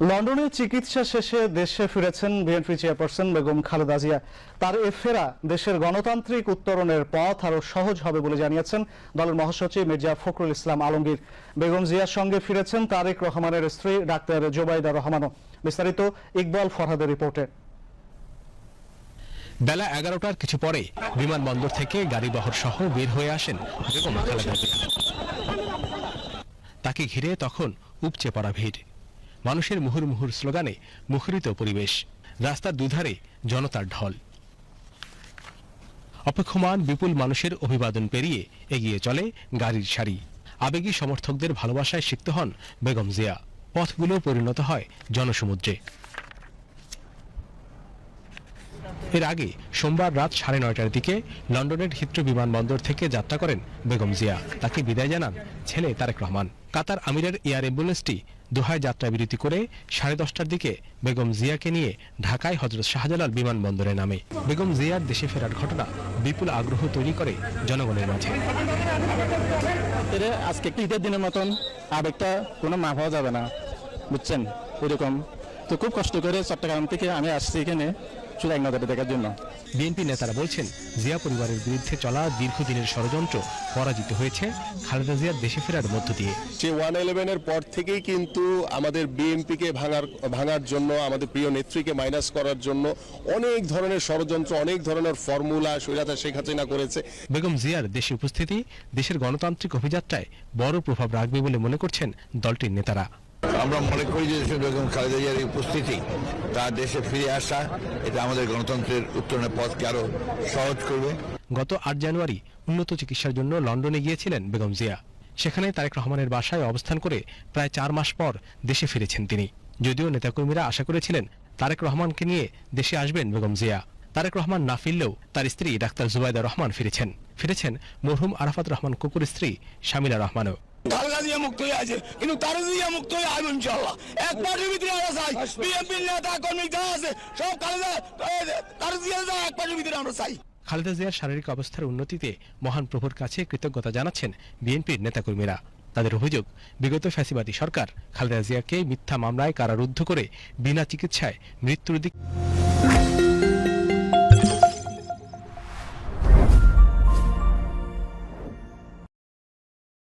লন্ডনে চিকিৎসা শেষে দেশে ফিরেছেন বিএনপি চেয়ারপারসন বেগম খালেদা জিয়া। তার এ ফেরা দেশের গণতান্ত্রিক উত্তরণের পথ আরও সহজ হবে বলে জানিয়েছেন দলের মহাসচিব মির্জা ফখরুল ইসলাম আলমগীর। বেগম জিয়ার সঙ্গে ফিরেছেন তারেক রহমানের স্ত্রী ডাক্তার জোবাইদা রহমানও। বিস্তারিত ইকবাল ফরহাদের রিপোর্টে। বেলা এগারোটার কিছু পরে বিমানবন্দর থেকে গাড়িবহর সহ বের হয়ে আসেন তাকে ঘিরে তখন উপচে পড়া ভিড়। মানুষের মুহুর মুহুর স্লোগানে মুখরিত পরিবেশ, রাস্তার দুধারে জনতার ঢল। অপেক্ষমান বিপুল মানুষের অভিবাদন পেরিয়ে এগিয়ে চলে গাড়ির সারি। আবেগী সমর্থকদের ভালোবাসায় সিক্ত হন বেগম জিয়া। পথগুলো পরিণত হয় জনসমুদ্রে। এর আগে সোমবার রাত সাড়ে নয়টার দিকে লন্ডনের হিথ্রো বিমানবন্দর থেকে যাত্রা করেন বেগম জিয়া। তাকে বিদায় জানান ছেলে তারেক রহমান। কাতার আমিরের এয়ার অ্যাম্বুলেন্সটি দোহায় যাত্রা বিরতি করে সাড়ে দশটার দিকে বেগম জিয়াকে নিয়ে ঢাকায় হজরত শাহজালাল বিমানবন্দরে নামে। বেগম জিয়ার দেশে ফেরার ঘটনা বিপুল আগ্রহ তৈরি করে জনগণের মাঝে। আজকে ঈদের দিনের মতন? আবেগটা কোনো মা পাওয়া যাবে না। বুঝছেন? এরকম। তো খুব কষ্ট করে চট্টগ্রাম থেকে আমি আসছি এখানে। শুধু এক নজরে দেখার জন্য। বিএনপি নেতারা বলছেন জিয়া পরিবারের বিরুদ্ধে চলা দীর্ঘদিনের ষড়যন্ত্র পরাজিত হয়েছে খালেদা জিয়ার দেশে ফেরার মধ্য দিয়ে। যে ওয়ান ইলেভেনের পর থেকেই কিন্তু আমাদের বিএনপিকে ভাঙার ভাঙার জন্য আমাদের প্রিয় নেত্রীকে মাইনাস করার জন্য অনেক ধরনের ষড়যন্ত্র অনেক ধরনের ফর্মুলা সৈরাতা শেখ হাসিনা করেছে। বেগম জিয়ার দেশে উপস্থিতি দেশের গণতান্ত্রিক অভিযাত্রায় বড় প্রভাব রাখবে বলে মনে করছেন দলটির নেতারা। আমরা মনে করি যে বেগম খালেদা জিয়ার উপস্থিতি, তার দেশে ফিরে আসা, এটা আমাদের গণতন্ত্রের উত্তরণের পথকে আরও সহজ করবে। গত আট জানুয়ারি উন্নত চিকিৎসার জন্য লন্ডনে গিয়েছিলেন বেগম জিয়া। সেখানে তারেক রহমানের বাসায় অবস্থান করে প্রায় চার মাস পর দেশে ফিরেছেন তিনি। যদিও নেতাকর্মীরা আশা করেছিলেন তারেক রহমানকে নিয়ে দেশে আসবেন বেগম জিয়া। তারেক রহমান না ফিরলেও তার স্ত্রী ডাক্তার জুবাইদা রহমান ফিরেছেন। ফিরেছেন মরহুম আরাফাত রহমান কুকুর স্ত্রী শামিলা রহমানও। খালেদা জিয়া মুক্ত হয়ে আছে। কিন্তু তার জিয়া মুক্ত হয়ে আসবে ইনশাল্লাহ এক পার্টির ভিতরে আমরা চাই বিএনপির নেতা কর্মী যা আছে সব তার এক পার্টির ভিতরে আমরা চাই। খালেদা জিয়ার শারীরিক অবস্থার উন্নতিতে মহান প্রভুর কাছে কৃতজ্ঞতা জানাচ্ছেন বিএনপির নেতাকর্মীরা। তাদের অভিযোগ বিগত ফ্যাসিবাদী সরকার খালেদা জিয়াকে মিথ্যা মামলায় কারারুদ্ধ করে বিনা চিকিৎসায় মৃত্যুর দিক